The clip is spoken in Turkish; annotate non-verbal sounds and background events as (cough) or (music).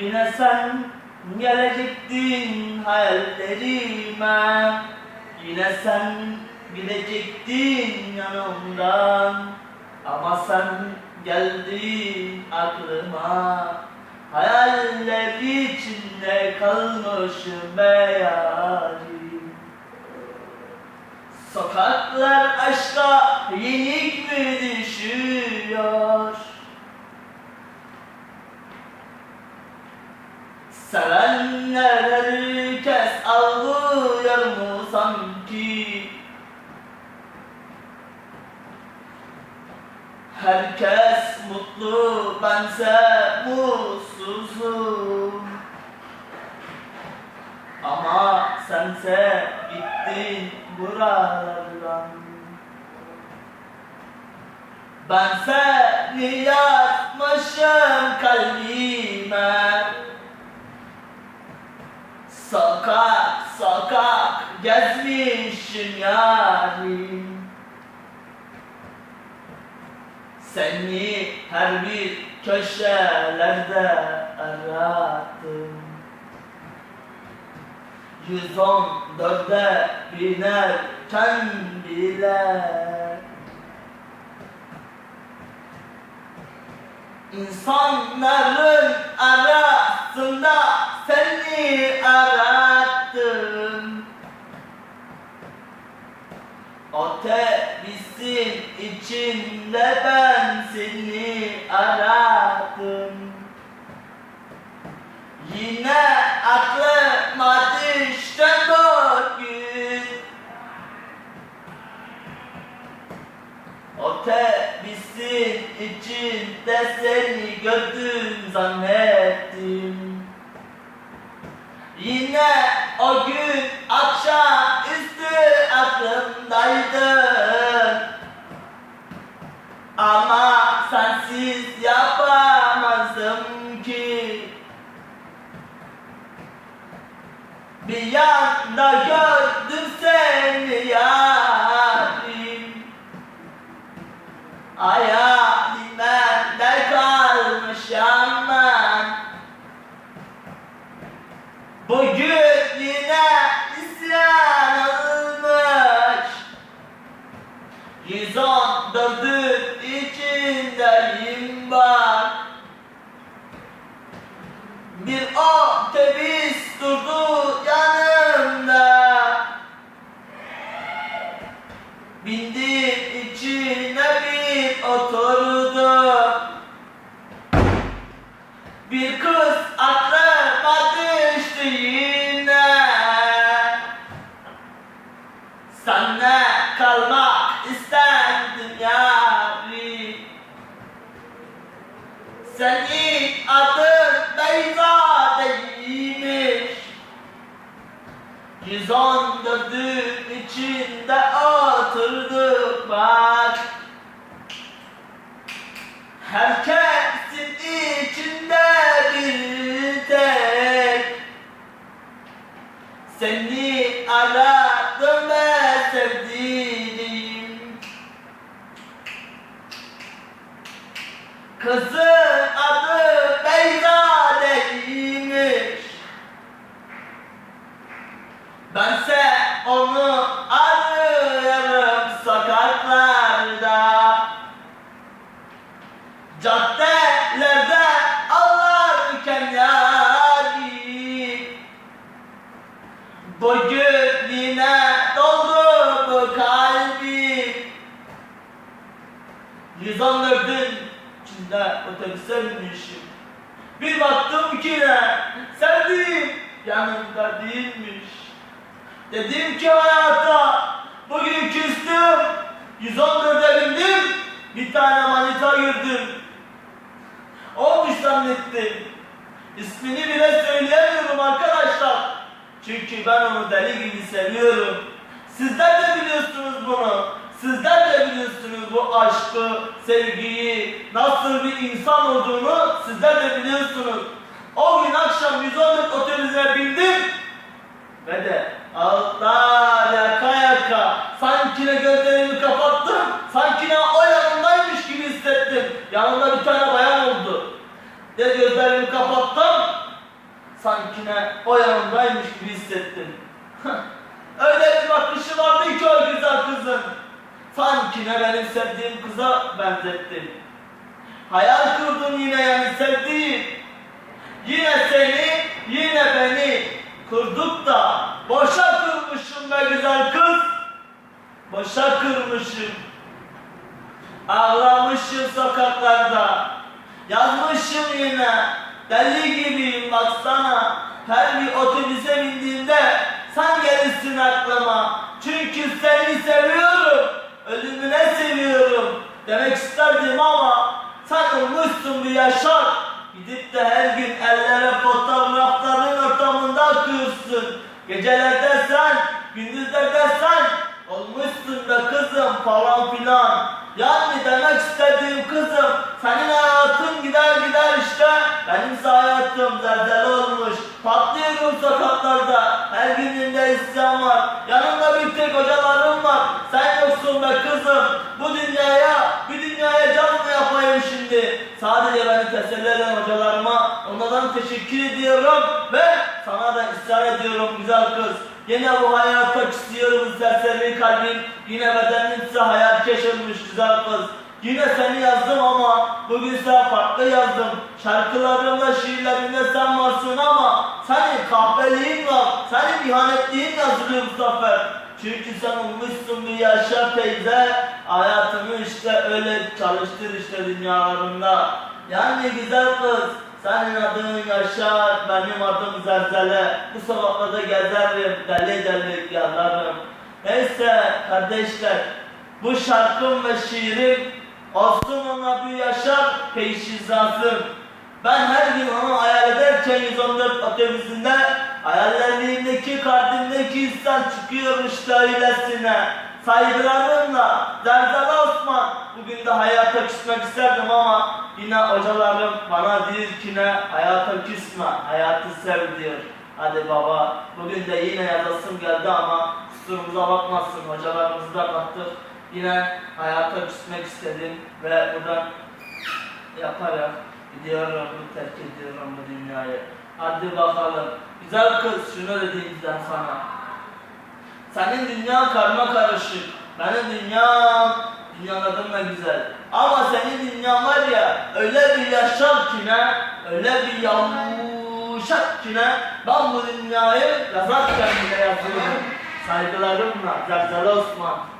Yine sen gelecektin hayallerime. Yine sen gidecektin yanımdan. Ama sen geldin aklıma. Hayaller içinde kalmışım be yarim Sokaklar aşka yenik mi düşüyor? Sevenler herkes ağlıyor mu sanki? Herkes mutlu, bense mutsuzum. Ama sense gittin buralardan. Ben seni yazmışım kalbime. Sokak sokak gezmişim yarim Seni her bir köşelerde on dörde binerken bile. İnsanların arasında seni arattım Otobüsün içinde ben seni aradım Yine aklıma düştü bugün Otobüsün içinde seni gördüm zannettim. Yine o gün akşam üstü aklımdaydı Ama sensiz yapamazdım ki. Bir yanda gördüm seni yarim. Hayalimde Bir otobüs durdu yanımda Bindim içine bir oturdum Bir kız aklıma düştü yine Senle kalmak isterdim yarim Senin adın Beyza değilmiş 114'ün içinde oturduk bak. Herkesin içinde bir tek. Seni aradım ve sevdiğim Kızın adı Beyza değilmiş Bense onu arıyorum sokaklarda. Caddelerde ağlarken yarim Bugün yine doldu bu kalbim 114'ün içinde otobüse Bir baktım ki ne sevdiğim yanımda değilmiş Dedim ki hayata bugün küstüm 114'e bindim bir tane manita gördüm. Olmuş zannettim. İsmini bile söyleyemiyorum arkadaşlar. Çünkü ben onu deli gibi seviyorum. Sizler de biliyorsunuz bunu. Sizler de biliyorsunuz bu aşkı, sevgiyi, nasıl bir insan olduğunu sizler de biliyorsunuz. O gün akşam 114 otobüsüne bindim ve de ağlar yaka yaka sanki ne gözlerimi kapattım, sanki ne o yanımdaymış gibi hissettim. Yanımda bir tane bayan oldu. De gözlerimi kapattım, Sanki ne o yanımdaymış gibi hissettim. (laughs) Öyle bir bakışı vardı ki o güzel kızın. Sanki ne benim sevdiğim kıza benzettim. Hayal kurdum yine yani sevdiğim. Yine seni, yine beni kurduk da boşa kırmışım be güzel kız. Boşa kırmışım. Ağlamışım sokaklarda. Yazmışım yine. Deli gibiyim baksana. Her bir otobüse bindiğimde sen gelirsin aklıma. Çünkü seni seviyorum. Kızım falan filan. Yani demek istediğim kızım senin hayatın gider gider işte benimse hayatım zelzele olmuş. Patlıyorum sokaklarda her gününde isyan var. Yanımda bir tek hocalarım var. Sen yoksun be kızım. Bu dünyaya, bir dünyaya can mı yapayım şimdi? Sadece beni teselli eden hocalarıma onlardan teşekkür ediyorum ve sana da ısrar ediyorum güzel kız. Yine bu hayata küsüyorum serseri kalbim. Yine bedenin hayat keşfetmiş güzel kız. Yine seni yazdım ama bugün sen farklı yazdım. Şarkılarımda, şiirlerimde sen varsın ama senin kahveliğin var, senin ihanetliğin yazılıyor bu sefer. Çünkü sen olmuşsun bir yaşa teyze, hayatını işte öyle çalıştır işte dünyalarında. Yani güzel kız, senin adın Yaşar, benim adım Zelzele. Bu sokaklarda gezerim, deli deli yazarım. Neyse kardeşler, bu şarkım ve şiirim ona bir yaşar peşizasım. Ben her gün onu hayal ederken 114 otobüsünde hayallerimdeki kalbimdeki insan çıkıyor işte öylesine. Saygılarımla Zerzal Osman bugün de hayata küsmek isterdim ama yine hocalarım bana diyor ki ne hayata küsme hayatı sev diyor. Hadi baba bugün de yine yazasım geldi ama kusurumuza bakmazsın hocalarımızı da kattık. Yine hayata küsmek istedim ve buradan yaparak gidiyorum, terk ediyorum bu dünyayı. Hadi bakalım. Güzel kız şunu dediğimden sana. Senin dünya karma karışık. Benim dünyam dünyalardan da güzel. Ama senin dünyan var ya öyle bir yaşar ki ne, öyle bir yumuşak ki ne, ben bu dünyayı yazarken bile yazıyorum. Saygılarımla Zerzal Osman.